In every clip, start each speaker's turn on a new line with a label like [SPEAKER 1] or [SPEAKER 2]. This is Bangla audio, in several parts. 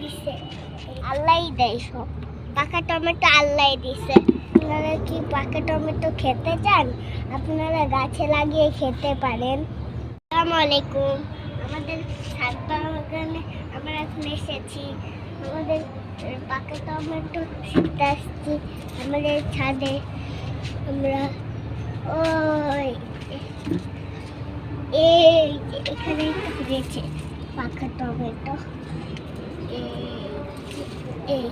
[SPEAKER 1] দিছে। আল্লাহই দেয় সব। পাকা টমেটো আল্লাহ দিছে। আপনারা কি পাকা টমেটো খেতে চান? আপনারা গাছে লাগিয়ে খেতে পারেন। আসসালামু আলাইকুম। আমাদের ছাদ বাগানে আমরা এখন এসেছি। আমাদের পাকা টমেটো ছিটতে আসছি। আমাদের ছাদে আমরা, ওই, এই এখানে রয়েছে পাকা টমেটো। এই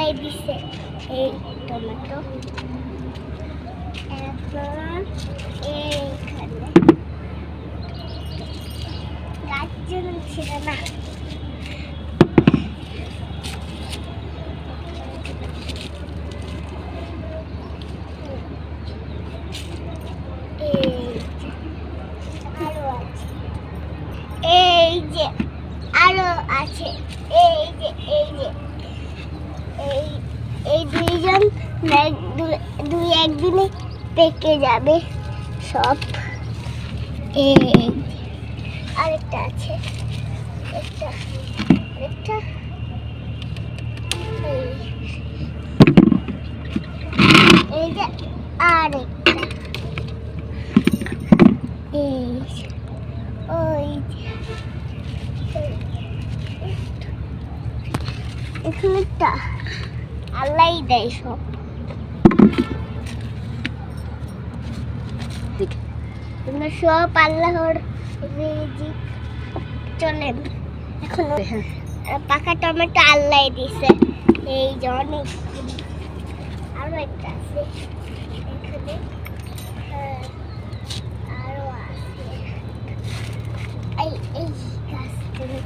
[SPEAKER 1] এই দিছে এই টমেটো এখন এইখানে গাছ ছিল না এই যে আরও আছে এই যে এই যে এই এই দুইজন এক দু- দুই একদিনে পেকে যাবে সব। আরেকটা আছে। একটা, আরেকটা। এই আরেকটা। এই এখানে একটা আল্লাহই দেয় সব। এগুলো সব আল্লাহর রিজিক চলেন। এখন পাকা টমেটো আল্লাহ দিছে। এই যে অনেক আরও একটা আছে। এখানে হ্যাঁ, আছে। এই এই গাছগুলো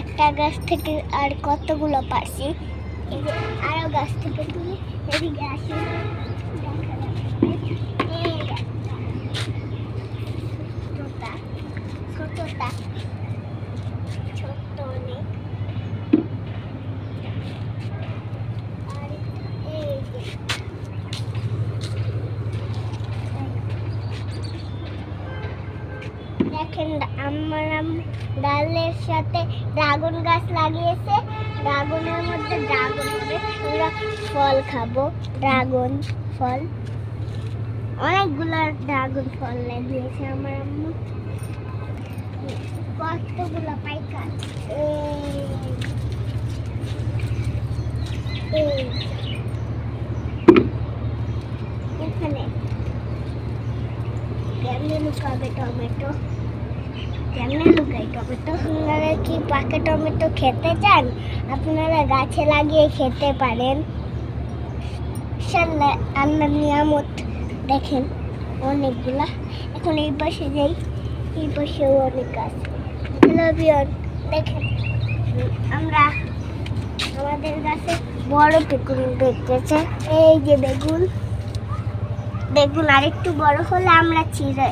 [SPEAKER 1] একটা গাছ থেকে আর কতগুলো পারছি? গাছ থেকে তুলে এদিকে আসি। দেখেন আমার ডালের সাথে ড্রাগন গাছ লাগিয়েছে। ড্রাগনের মধ্যে ড্রাগন হবে। আমরা ফল খাব। ড্রাগন ফল। অনেকগুলো ড্রাগন ফল লাগিয়েছে আমার আম্মু। কতগুলো পাইকা এই এই। এখানে। কেমনে লুকাবে টমেটো? কেমনে লুকাই? টমেটো আপনারা কি পাকা টমেটো খেতে চান? আপনারা গাছে লাগিয়ে খেতে পারেন। আল্লাহ নিয়ামত দেখেন অনেকগুলা। এখন এই পাশে যাই, এই পাশেও অনেক গাছ। দেখেন, আমরা আমাদের গাছে বড় বেগুন বেঁচেছে এই যে বেগুন বেগুন আরেকটু বড় হলে আমরা চিড়ে